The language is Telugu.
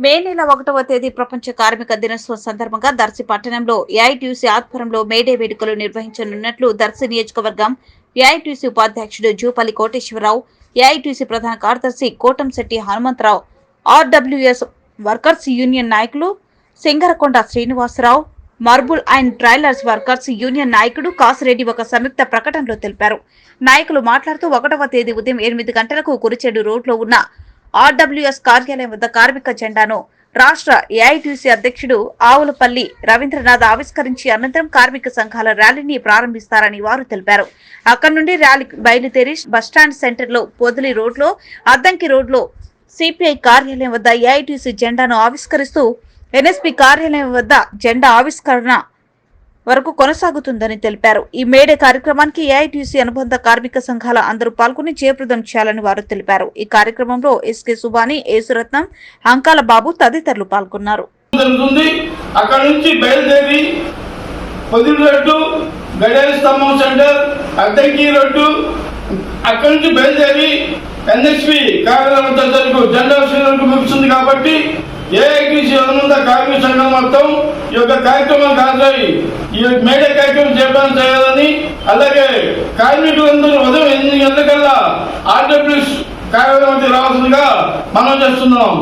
మే నెల ఒకటవ తేదీ ప్రపంచ కార్మిక దినోత్సవం సందర్భంగా దర్శి పట్టణంలో ఏఐటీయూసీ ఆధ్వర్యంలో మేడే వేడుకలు నిర్వహించనున్నట్లు దర్శి నియోజకవర్గం ఏఐటీయూసీ ఉపాధ్యక్షుడు జూపల్లి కోటేశ్వరరావు ఏఐటీయూసీ ప్రధాన కార్యదర్శి Kotamsetti Hanumantharao RWS workers union నాయకులు Singarakonda Srinivasarao marble and trailers workers union నాయకుడు కాసిరెడ్డి ఒక సంయుక్త ప్రకటనలో తెలిపారు. నాయకులు మాట్లాడుతూ ఒకటవ తేదీ ఉదయం ఎనిమిది గంటలకు కురిచెడు రోడ్లో ఉన్న ఆర్డబ్ల్యూఎస్ కార్యాలయం వద్ద కార్మిక జెండాను రాష్ట్ర ఏఐటీసీ అధ్యక్షుడు ఆవులపల్లి రవీంద్రనాథ్ ఆవిష్కరించి అనంతరం కార్మిక సంఘాల ర్యాలీని ప్రారంభిస్తారని వారు తెలిపారు. అక్కడి నుండి ర్యాలీ బయలుదేరి బస్టాండ్ సెంటర్లో పొదిలి రోడ్లో అద్దంకి రోడ్లో సిపిఐ కార్యాలయం వద్ద ఏఐటీసీ జెండాను ఆవిష్కరిస్తూ ఎన్ఎస్పి కార్యాలయం వద్ద జెండా ఆవిష్కరణ వరకు కొనసాగుతుందని తెలిపారు. ఈ మేడే కార్యక్రమానికి ఏఐటీసీ అనుబంధ కార్మిక సంఘాల అందరూ పాల్గొని జయప్రదం చేయాలని వారు తెలిపారు. ఈ కార్యక్రమంలో ఎస్కే సుబాని యేసురత్నం అంకాల బాబు తదితరులు పాల్గొన్నారు. అక్కడ నుంచి బయలుదేరి పొదిలి రోడ్డు స్తంభం సెంటర్ అద్దంకి రోడ్డు అక్కడి నుంచి బయలుదేరి ఎన్ఎస్పి కార్యాలయం వద్ద జెండా శ్రీలకు ముగుస్తుంది కాబట్టి ఏఐటీసీ అనుబంధ కార్మిక సంఘం మొత్తం ఈ యొక్క కార్యక్రమం హాజరై ఈ మేడే కార్యక్రమం చేయడం చేయాలని అలాగే కార్మికులందరూ ఉదయం ఎనిమిది గంటలకల్లా ఆర్డబ్ల్యూఎస్ కార్యాలయం రావాల్సిందిగా మనం చేస్తున్నాం.